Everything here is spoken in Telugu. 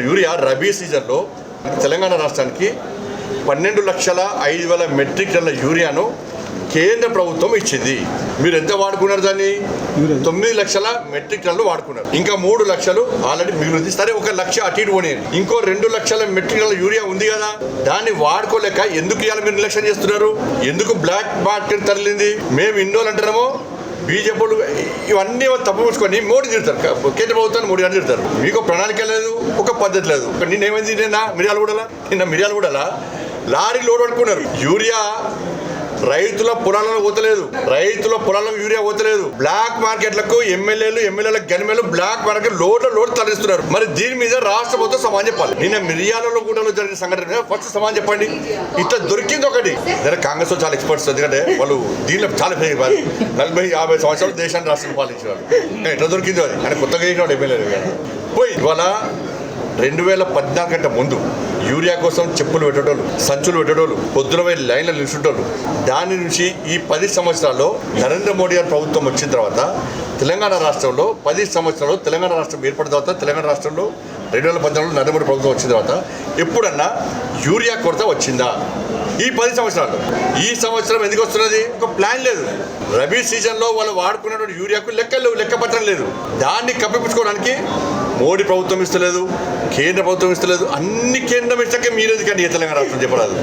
యూరియా రబీ సీజన్లో తెలంగాణ రాష్ట్రానికి పన్నెండు లక్షల ఐదు వేల మెట్రిక్ టన్నుల యూరియాను కేంద్ర ప్రభుత్వం ఇచ్చింది. మీరు ఎంత వాడుకున్నారు దాన్ని? తొమ్మిది లక్షల మెట్రిక్ టన్నులు వాడుకున్నారు. ఇంకా మూడు లక్షలు ఆల్రెడీ మిగిలింది. సరే ఒక లక్ష అటు ఇటు పోనీ. ఇంకో రెండు లక్షల మెట్రిక్ టన్నుల యూరియా ఉంది కదా. దాన్ని వాడుకోలేక ఎందుకు ఇవాళ మీరు నిర్లక్ష్యం చేస్తున్నారు? ఎందుకు బ్లాక్ మార్కెట్ తరలింది? మేము ఇన్నోళ్ళు అంటున్నామో. బీజేపీలు ఇవన్నీ వాళ్ళు తప్పు పుచ్చుకొని మోడీ తిడతారు. కేంద్ర ప్రభుత్వాన్ని మోడీ అని తిడతారు. మీకు ప్రణాళిక లేదు. ఒక పద్ధతి లేదు. నిన్న ఏమైంది? నిన్న మిరియాలు కూడా నిన్న మిరియాలు కూడా లారీ లోడ్ పట్టుకున్నారు. యూరియా రైతుల పొలాలను పోతలేదు. రైతుల పొలాలకు యూరియా పోతలేదు. బ్లాక్ మార్కెట్లకు ఎమ్మెల్యేలు ఎమ్మెల్యేల గనిమేలు బ్లాక్ మార్కెట్ లోడ్ల లోడ్ తరలిస్తున్నారు. మరి దీని మీద రాష్ట్ర ప్రభుత్వం సమాన్ చెప్పాలి. నిన్న మిరియాలలో కూడా జరిగిన సంఘటన మీద ఫస్ట్ సమాన్ చెప్పండి. ఇట్లా దొరికింది ఒకటి. జర కాంగ్రెస్లో చాలా ఎక్స్పర్ట్స్ ఎందుకంటే వాళ్ళు దీనిలో చాలా ఫెయిల్ అయ్యారు. నలభై యాభై సంవత్సరాలు దేశాన్ని రాష్ట్రం పాలించారు ఎట్లా దొరికింది అది. ఆయన కొత్తగా చేసినాడు ఎమ్మెల్యేలు పోయి ఇవాళ రెండు వేల పద్నాలుగు గంట ముందు యూరియా కోసం చెప్పులు పెట్టేటోళ్ళు సంచులు పెట్టేటోళ్ళు పొద్దున పోయి లైన్లో నిల్చుంటోళ్ళు. దాని నుంచి ఈ పది సంవత్సరాల్లో నరేంద్ర మోడీ గారి ప్రభుత్వం వచ్చిన తర్వాత తెలంగాణ రాష్ట్రంలో పది సంవత్సరాలు తెలంగాణ రాష్ట్రం ఏర్పడిన తర్వాత తెలంగాణ రాష్ట్రంలో రెండు వేల పద్నాలుగులో నరేంద్ర మోడీ ప్రభుత్వం వచ్చిన తర్వాత ఎప్పుడన్నా యూరియా కొరత వచ్చిందా? ఈ పది సంవత్సరాలు ఈ సంవత్సరం ఎందుకు వస్తున్నది? ఒక ప్లాన్ లేదు. రబీ సీజన్లో వాళ్ళు వాడుకున్నటువంటి యూరియాకు లెక్కలు లెక్కపత్రం లేదు. దాన్ని కప్పిపుచ్చుకోవడానికి మోడీ ప్రభుత్వం ఇస్తలేదు కేంద్ర ప్రభుత్వం ఇస్తలేదు అన్ని కేంద్రం ఇస్తాకే మీరు ఎందుకండి తెలంగాణ రాష్ట్రం చెప్పరాదు.